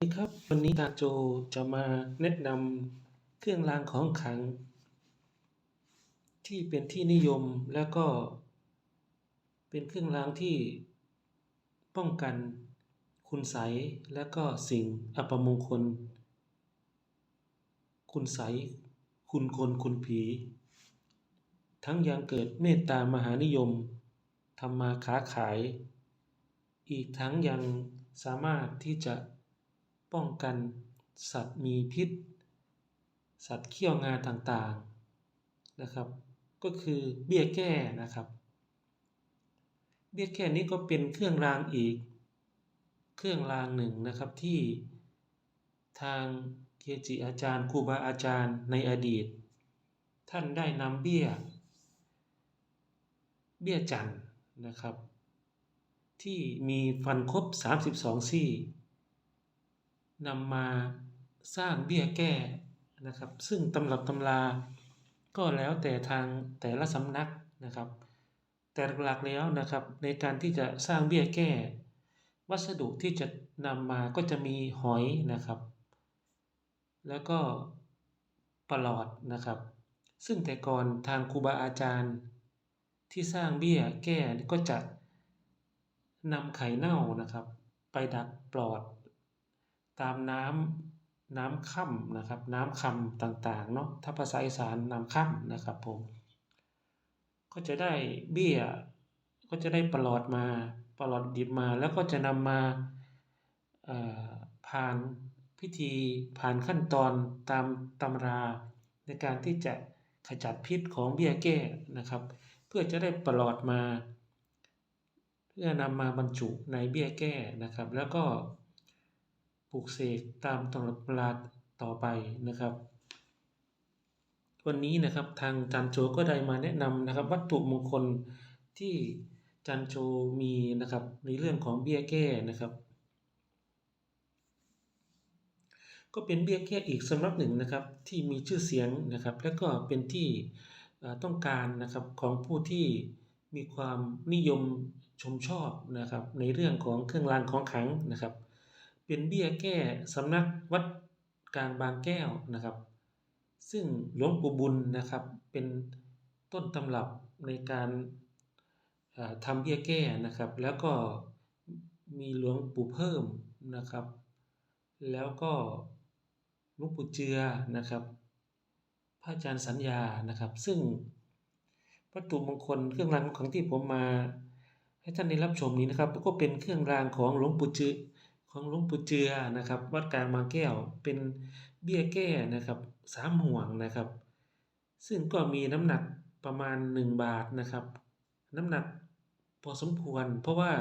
สวัสดีครับ วันนี้อาโจจะมาแนะนำเครื่องรางของขลัง ที่เป็นที่นิยมแล้วก็ เป็นเครื่องรางที่ป้องกันคุณไสและก็สิ่งอัปมงคล คุณไสคุณคนคุณผี ทั้งยังเกิดเมตตามหานิยมทำมาค้าขาย อีกทั้งยังสามารถที่จะ ป้องกันสัตว์มีพิษ สัตว์เขี้ยวงาต่างๆนะครับ ก็คือเบี้ยแก้นะครับ เบี้ยแก้นี้ก็เป็นเครื่องรางอีก เครื่องรางหนึ่งนะครับที่ทางเกจิอาจารย์ครูบาอาจารย์ในอดีต ท่านได้นำเบี้ย เบี้ยจันนะครับ ที่มีฟันครบ 32 ซี่ นำมาสร้างเบี้ยแก้นะครับ ซึ่งตำรับตำราก็แล้วแต่ทางแต่ละสำนักนะครับ แต่หลักๆแล้วนะครับในการที่จะสร้างเบี้ยแก้ วัสดุที่จะนำมาก็จะมีหอยนะครับ แล้วก็ปลอดนะครับ ซึ่งแต่ก่อนทางครูบาอาจารย์ ที่สร้างเบี้ยแก้ก็จะนำไข่เน่านะครับ ไปดักปลอด ตามน้ำน้ำค่ำนะครับน้ำคำต่างๆเนาะถ้าภาษาอีสานน้ำค่ำนะครับผมก็จะได้เบี้ย ก็จะได้ปลอดมาปลอดดิบมาแล้วก็จะนำมาผ่านพิธีผ่านขั้นตอนตามตำราในการที่จะขจัดพิษของเบี้ยแก้นะครับ เพื่อจะได้ปลอดมา เพื่อนำมาบรรจุในเบี้ยแก้นะครับ แล้วก็ ปลูกเสกตามตำรับราต่อไปนะครับ วันนี้นะครับทางจันโจก็ได้มาแนะนำนะครับ วัตถุมงคลที่จันโจมีนะครับในเรื่องของเบี้ยแก้นะครับ ก็เป็นเบี้ยแก้อีกสำรับหนึ่งนะครับที่มีชื่อเสียงนะครับ และก็เป็นที่ต้องการนะครับของผู้ที่มีความนิยมชมชอบนะครับในเรื่องของเครื่องรางของขลังนะครับ เป็นเบี้ยแก้สำนักวัดกลางบางแก้วนะครับ ซึ่งหลวงปู่บุญนะครับเป็นต้นตำรับในการทำเบี้ยแก้นะครับ แล้วก็มีหลวงปู่เพิ่มนะครับ แล้วก็หลวงปู่เจือนะครับ พระอาจารย์สัญญานะครับ ซึ่งวัตถุมงคลเครื่องรางของที่ผมมา ให้ท่านได้รับชมนี้นะครับ ก็เป็นเครื่องรางของหลวงปู่เจือ ของหลวงปู่เจือนะครับ วัดกลางบางแก้วเป็นเบี้ยแก้นะครับสามห่วงนะครับ ซึ่งก็มีน้ำหนักประมาณ 1 บาทนะครับ น้ำหนักพอสมควร เพราะว่า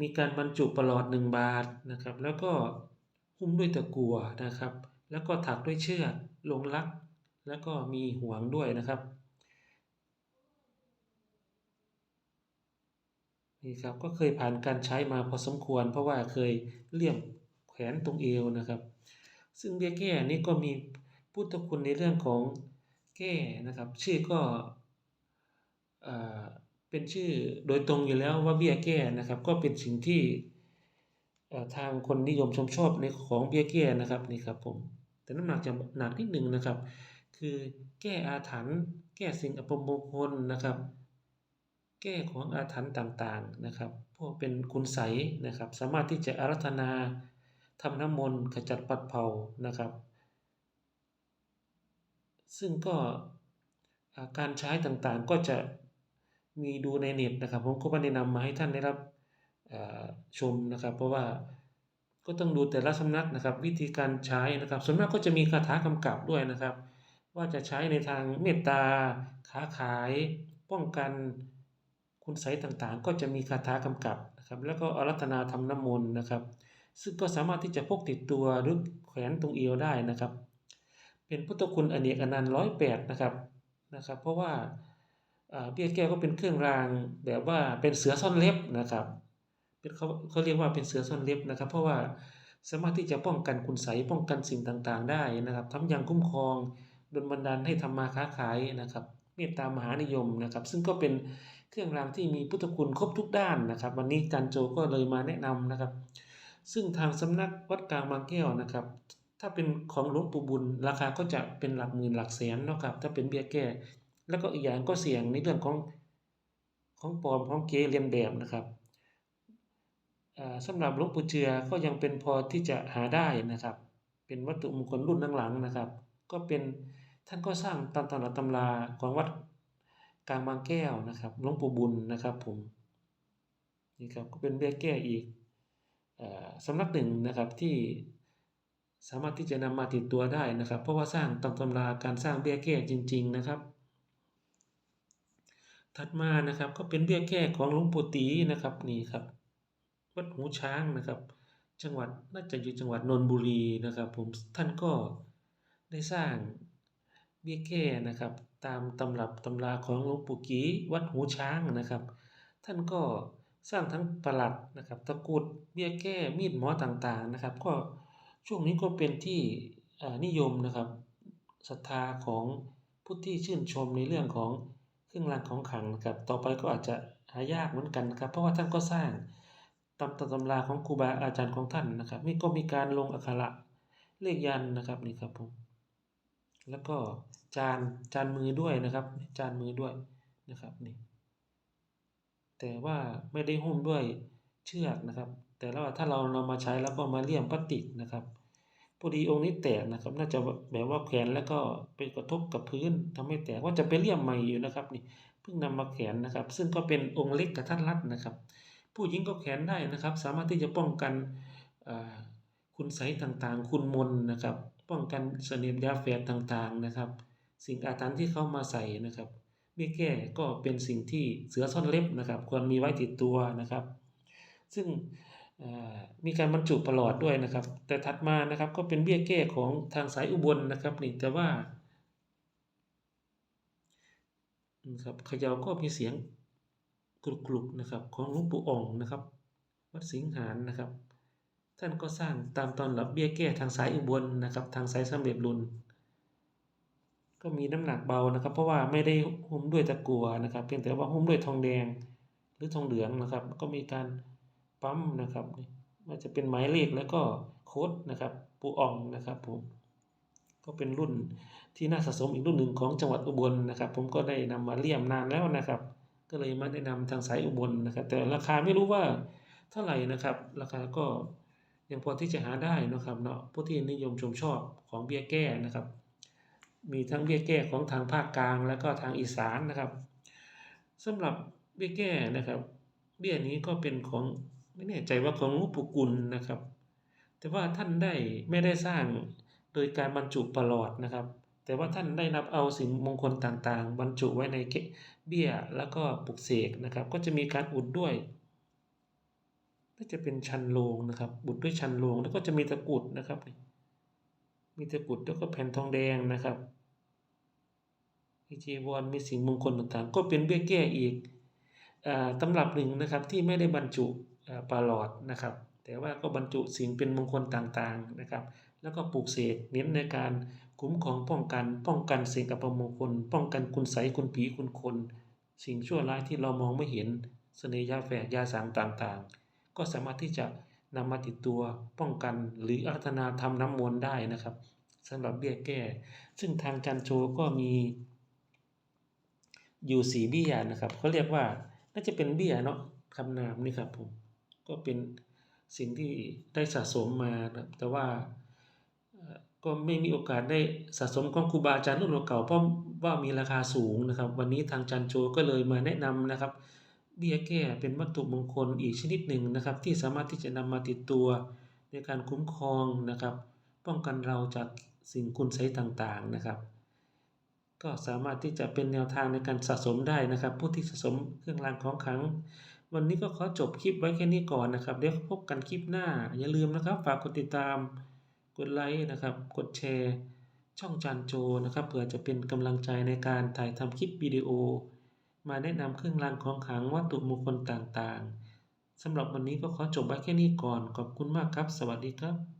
มีการบรรจุประหลอด 1 บาทนะครับ แล้วก็หุ้มด้วยตะกั่วนะครับ แล้วก็ถักด้วยเชือกลงลัก แล้วก็มีห่วงด้วยนะครับ นี่ครับก็เคยผ่านการใช้มาพอสมควร เพราะว่าเคยเลี่ยมแขวนตรงเอวนะครับ ซึ่งเบี้ยแก้นี้ก็มีพุทธคุณในเรื่องของแก้นะครับ ชื่อก็เป็นชื่อโดยตรงอยู่แล้วว่าเบี้ยแก้นะครับ ก็เป็นสิ่งที่ทางคนนิยมชมชอบในของเบี้ยแก้นะครับนี่ครับผมแต่น้ำหนักจะหนักนิดหนึ่งนะครับ คือแก้อาถรรพ์แก้สิ่งอัปมงคลนะครับ ก้ของอาถรรพ์ต่างๆนะครับ พวกเป็นคุณไสนะครับ สามารถที่จะอารัธนาทำน้ำมนต์ขจัดปัดเป่านะครับ ซึ่งก็การใช้ต่างๆก็จะมีดูในเน็ตนะครับ ผมก็ไม่ได้นำมาให้ท่านได้รับชมนะครับ เพราะว่าก็ต้องดูแต่ละสำนักนะครับ วิธีการใช้นะครับ ส่วนมากก็จะมีคาถากำกับด้วยนะครับ ว่าจะใช้ในทางเมตตาค้าขายป้องกัน คุณไสต่างๆ ก็จะมีคาถากำกับนะครับ แล้วก็อารัธนาทำน้ำมนต์นะครับ ซึ่งก็สามารถที่จะพกติดตัวหรือแขวนตรงเอวได้นะครับ เป็นพุทธคุณอเนกอนันต์ร้อยแปดนะครับนะครับ เพราะว่าเบี้ยแก้วก็เป็นเครื่องรางแบบว่าเป็นเสือซ่อนเล็บนะครับเป็นเขาเขาเรียกว่าเป็นเสือซ่อนเล็บนะครับ เพราะว่าสามารถที่จะป้องกันคุณไสป้องกันสิ่งต่างๆ ได้นะครับทำยังคุ้มครองดลบันดาลให้ทำมาค้าขายนะครับ เมตตามหานิยมนะครับ ซึ่งก็เป็นเครื่องรางที่มีพุทธคุณครบทุกด้านนะครับ วันนี้จันโจก็เลยมาแนะนำนะครับ ซึ่งทางสำนักวัดกลางบางแก้วนะครับ ถ้าเป็นของหลวงปู่บุญราคาก็จะเป็นหลักหมื่นหลักแสนนะครับ ถ้าเป็นเบี้ยแก้ แล้วก็อีกอย่างก็เสี่ยงในเรื่องของของปลอมของเก๊เลียนแบบนะครับอ่าสำหรับหลวงปู่เจือก็ยังเป็นพอที่จะหาได้นะครับ เป็นวัตถุมงคลรุ่นหลังๆนะครับ ก็เป็น ท่านก็สร้างตามตำรับตำราของวัดกลางบางแก้วนะครับหลวงปู่บุญนะครับผมนี่ครับก็เป็นเบี้ยแก้อีกอสำนักหนึ่งนะครับที่สามารถที่จะนำมาติดตัวได้นะครับ เพราะว่าสร้างตามตำราการสร้างเบี้ยแก้จริง ๆนะครับ ถัดมานะครับก็เป็นเบี้ยแก้ของหลวงปู่ตีนะครับนี่ครับวัดหูช้างนะครับ จังหวัดน่าจะอยู่จังหวัดนนทบุรีนะครับ ผมท่านก็ได้สร้าง เบี้ยแก้นะครับ ตามตำรับตำราของหลวงปู่กีวัดหูช้างนะครับ ท่านก็สร้างทั้งประหลัดนะครับ ตะกุดเบี้ยแก้มีดหมอต่างๆนะครับ ก็ช่วงนี้ก็เป็นที่นิยมนะครับศรัทธาของผู้ที่ชื่นชมในเรื่องของเครื่องรางของขลังนะครับต่อไปก็อาจจะหายากเหมือนกันนะครับ เพราะว่าท่านก็สร้างตามตำราของครูบาอาจารย์ของท่านนะครับ นี่ก็มีการลงอักขระเลขยันนะครับนี่ครับผม แล้วก็จานจานมือด้วยนะครับ จานมือด้วยนะครับนี่แต่ว่าไม่ได้หุ้มด้วยเชือกนะครับ แต่ว่าถ้าเรานำมาใช้แล้วก็มาเลี่ยมพลาสติกนะครับพอดีองค์นี้แตกนะครับ น่าจะแบบว่าแขวนแล้วก็ไปกระทบกับพื้นทำให้แตกว่าจะไปเลี่ยมใหม่อยู่นะครับนี่เพิ่งนำมาแขวนนะครับ ซึ่งก็เป็นองค์เล็กกระทัดรัดนะครับ ผู้หญิงก็แขวนได้นะครับ สามารถที่จะป้องกันคุณไสต่างๆ คุณมนนะครับ ป้องกันสนียดยาแฝดต่างๆนะครับ สิ่งอาถรรพ์ที่เขามาใส่นะครับเบี้ยแก้ก็เป็นสิ่งที่เสือซ่อนเล็บนะครับ ควรมีไว้ติดตัวนะครับ ซึ่งมีการบรรจุประหลอดด้วยนะครับ แต่ถัดมานะครับก็เป็นเบี้ยแก้ของทางสายอุบลนะครับนี่แต่ว่าครับขย่าก็มีเสียงกรุกๆนะครับ ของหลวงปู่อ่องนะครับ วัดสิงหานนะครับ ท่านก็สร้างตามตอนหลับเบี้ยแก้ทางสายอุบลนะครับ ทางสายสำเร็จรุ่นก็มีน้ำหนักเบานะครับ เพราะว่าไม่ได้หุ้มด้วยตะกัวนะครับ เพียงแต่ว่าหุ้มด้วยทองแดงหรือทองเหลืองนะครับ ก็มีการปั๊มนะครับว่าจะเป็นหมายเลขแล้วก็โค้ดนะครับ ปูอ่องนะครับผมก็เป็นรุ่นที่น่าสะสมอีกรุ่นหนึ่งของจังหวัดอุบลนะครับ ผมก็ได้นำมาเลี่ยมนานแล้วนะครับ ก็เลยมาแนะนำทางสายอุบลนะครับ แต่ราคาไม่รู้ว่าเท่าไหร่นะครับ ราคาก็ ยังพอที่จะหาได้นะครับเนาะผู้ที่นิยมชมชอบของเบี้ยแก้นะครับ มีทั้งเบี้ยแก้ของทางภาคกลางแล้วก็ทางอีสานนะครับสำหรับเบี้ยแก้นะครับ เบี้ยนี้ก็เป็นของไม่แน่ใจว่าของหลวงปู่กุลนะครับ แต่ว่าท่านได้ไม่ได้สร้างโดยการบรรจุประหลอดนะครับ แต่ว่าท่านได้นับเอาสิ่งมงคลต่างๆ บรรจุไว้ในเบี้ยแล้วก็ปลุกเสกนะครับ ก็จะมีการอุดด้วย น่าจะเป็นชันโลงนะครับ บุดด้วยชันโลงแล้วก็จะมีตะกุดนะครับ มีตะกุดแล้วก็แผ่นทองแดงนะครับมีจีวรมีสิ่งมงคลต่างๆ ก็เป็นเบี้ยแก้อีกอตำรับหนึ่งนะครับที่ไม่ได้บรรจุปลาหลอดนะครับ แต่ว่าก็บรรจุสิ่งเป็นมงคลต่างๆนะครับ แล้วก็ปลูกเสกเน้นในการคุ้มครองป้องกัน ป้องกันสิ่งอัปมงคล ป้องกันคุณไสคุณผีคุณคน สิ่งชั่วร้ายที่เรามองไม่เห็นเสน่หยาแฝดยาสางต่างๆ ก็สามารถที่จะนำมาติดตัวป้องกันหรืออารัธนาทำน้ำมนต์ได้นะครับสำหรับเบี้ยแก้ ซึ่งทางจันโชก็มีอยู่สีเบี้ยนะครับเขาเรียกว่าน่าจะเป็นเบี้ยเนาะคำนามนี่ครับผมก็เป็นสิ่งที่ได้สะสมมาแต่ว่าก็ไม่มีโอกาสได้สะสมของครูบาอาจารย์รุ่นเก่าเพราะว่ามีราคาสูงนะครับ วันนี้ทางจันโจก็เลยมาแนะนำนะครับ เบี้ยแก้เป็นวัตถุมงคลอีกชนิดหนึ่งนะครับ ที่สามารถที่จะนำมาติดตัวในการคุ้มครองนะครับ ป้องกันเราจากสิ่งคุณไสต่างๆนะครับ ก็สามารถที่จะเป็นแนวทางในการสะสมได้นะครับ ผู้ที่สะสมเครื่องรางของขลัง วันนี้ก็ขอจบคลิปไว้แค่นี้ก่อนนะครับเดี๋ยวพบกันคลิปหน้า อย่าลืมนะครับฝากกดติดตามกดไลค์นะครับ กดแชร์ ช่องจานโจนะครับเผื่อจะเป็นกำลังใจในการถ่ายทำคลิปวิดีโอ มาแนะนำเครื่องรางของขลังวัตถุมงคลต่างๆสำหรับวันนี้ก็ขอจบไว้แค่นี้ก่อน ขอบคุณมากครับ สวัสดีครับ